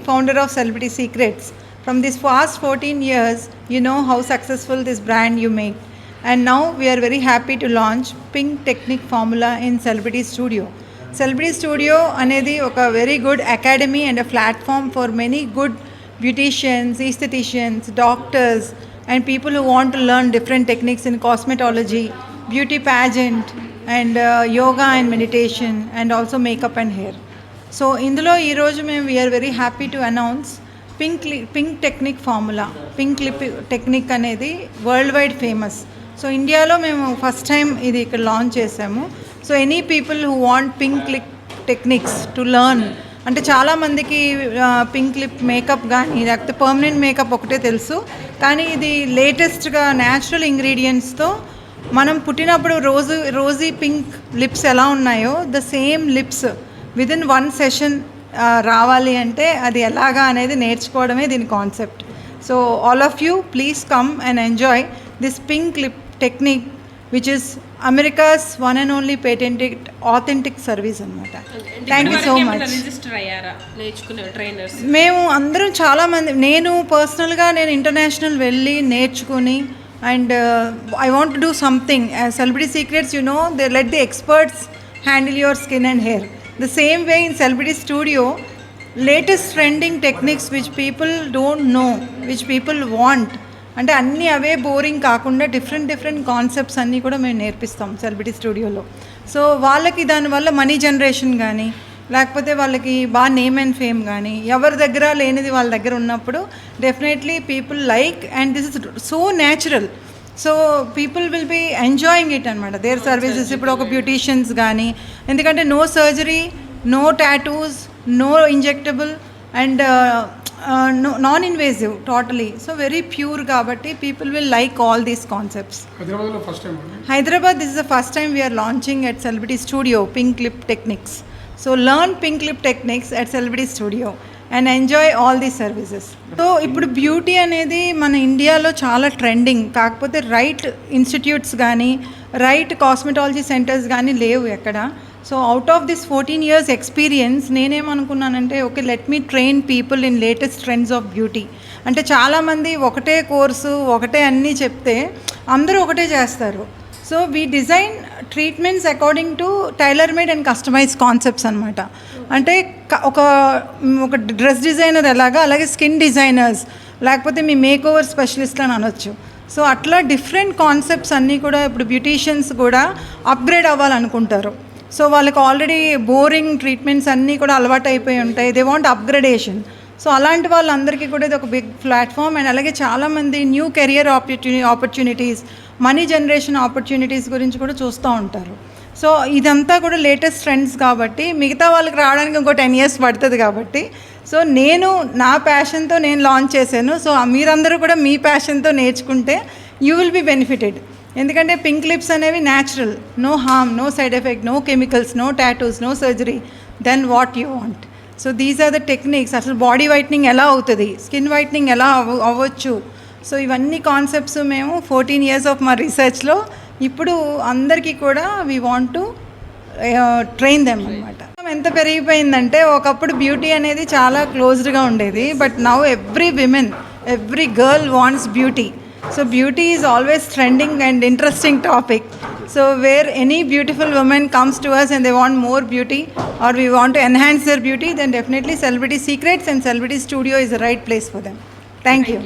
founder of Celebrity Secrets. From this past 14 years, you know how successful this brand you make. And now we are very happy to launch Pink Technique Formula in Celebrity Studio. Celebrity Studio అనేది ఒక very good academy and platform for many good beauticians aestheticians doctors and people who want to learn different techniques in cosmetology beauty pageant and yoga and meditation and also makeup and hair So ఇందులో ఈరోజు మేము we are very happy to announce pink pink technique formula pink lip technique అనేది world wide famous so ఇండియాలో మేము first time ఇది ఇక్కడ launch చేసాము so any people who want pink lip techniques to learn అంటే చాలామందికి పింక్ లిప్ మేకప్ కానీ లేకపోతే పర్మనెంట్ మేకప్ ఒకటే తెలుసు. కానీ ఇది లేటెస్ట్గా న్యాచురల్ ఇంగ్రీడియంట్స్తో మనం పుట్టినప్పుడు రోజు రోజీ పింక్ లిప్స్ ఎలా ఉన్నాయో the same lips with in one session రావాలి అంటే అది ఎలాగా అనేది నేర్చుకోవడమే దీని concept so all of you please come and enjoy this pink lip technique which is America's one and only patented authentic service అనమాట థ్యాంక్ యూ సో మచ్ మేము అందరం చాలామంది నేను పర్సనల్గా నేను ఇంటర్నేషనల్ వెళ్ళి నేర్చుకుని and I want do something celebrity secrets you know they let the experts handle your skin and hair the same way in celebrity studio latest trending techniques which people don't know which people want అంటే అన్నీ అవే boring కాకుండా different different concepts అన్నీ కూడా మేము నేర్పిస్తాం celebrity స్టూడియోలో so వాళ్ళకి దానివల్ల మనీ జనరేషన్ కానీ లేకపోతే వాళ్ళకి బాగా నేమ్ అండ్ ఫేమ్ కానీ ఎవరి దగ్గర లేనిది వాళ్ళ దగ్గర ఉన్నప్పుడు definitely people like and this is so natural so people will be enjoying it అనమాట దేర్ సర్వీసెస్ ఇప్పుడు ఒక బ్యూటీషియన్స్ కానీ ఎందుకంటే no surgery no tattoos no injectable and non invasive totally so very pure కాబట్టి people will like all these concepts Hyderabad this is the first time we are launching at celebrity studio pink lip techniques so learn pink lip techniques at celebrity studio and enjoy all the services so ఇప్పుడు beauty అనేది మన ఇండియాలో చాలా trending కాకపోతే right institutes కానీ right cosmetology centres కానీ లేవు ఎక్కడ. So out of this fourteen years experience నేనేమనుకున్నానంటే okay let me train people in latest trends of beauty అంటే చాలామంది ఒకటే కోర్సు ఒకటే అన్నీ చెప్తే అందరూ ఒకటే చేస్తారు. So we design treatments according to tailor made and customise concepts అనమాట అంటే ఒక ఒక డ్రెస్ డిజైనర్ ఎలాగా అలాగే స్కిన్ డిజైనర్స్ లేకపోతే మీ మేక్ ఓవర్ స్పెషలిస్ట్ అని అనొచ్చు. సో అట్లా డిఫరెంట్ కాన్సెప్ట్స్ అన్నీ కూడా ఇప్పుడు బ్యూటీషియన్స్ కూడా అప్గ్రేడ్ అవ్వాలనుకుంటారు. సో వాళ్ళకి ఆల్రెడీ బోరింగ్ ట్రీట్మెంట్స్ అన్నీ కూడా అలవాటు అయిపోయి ఉంటాయి. దే వాంట్ అప్గ్రేడేషన్ సో అలాంటి వాళ్ళందరికీ కూడా ఇది ఒక బిగ్ ప్లాట్ఫామ్ అండ్ అలాగే చాలామంది new career opportunity opportunities money generation opportunities గురించి కూడా చూస్తూ ఉంటారు. సో ఇదంతా కూడా లేటెస్ట్ ట్రెండ్స్ కాబట్టి మిగతా వాళ్ళకి రావడానికి ఇంకో టెన్ ఇయర్స్ పడుతుంది కాబట్టి సో నేను నా ప్యాషన్తో నేను లాంచ్ చేశాను. సో మీరందరూ కూడా మీ ప్యాషన్తో నేర్చుకుంటే యూ విల్ బి బెనిఫిటెడ్. ఎందుకంటే పింక్ లిప్స్ అనేవి natural. No harm no side effect no chemicals no tattoos no surgery then what you want. So these are the techniques. అసలు బాడీ వైట్నింగ్ ఎలా అవుతుంది? స్కిన్ వైట్నింగ్ ఎలా అవ్వచ్చు? So ఇవన్నీ concepts మేము fourteen years of మా రీసెర్చ్లో ఇప్పుడు అందరికీ కూడా we want to train them అనమాట ఎంత పెరిగిపోయిందంటే ఒకప్పుడు బ్యూటీ అనేది చాలా క్లోజ్డ్గా ఉండేది but now every women every girl wants beauty so beauty is always trending and interesting topic so where any beautiful women comes to us and they want more beauty or we want to enhance their beauty then definitely celebrity secrets and celebrity studio is the right place for them thank you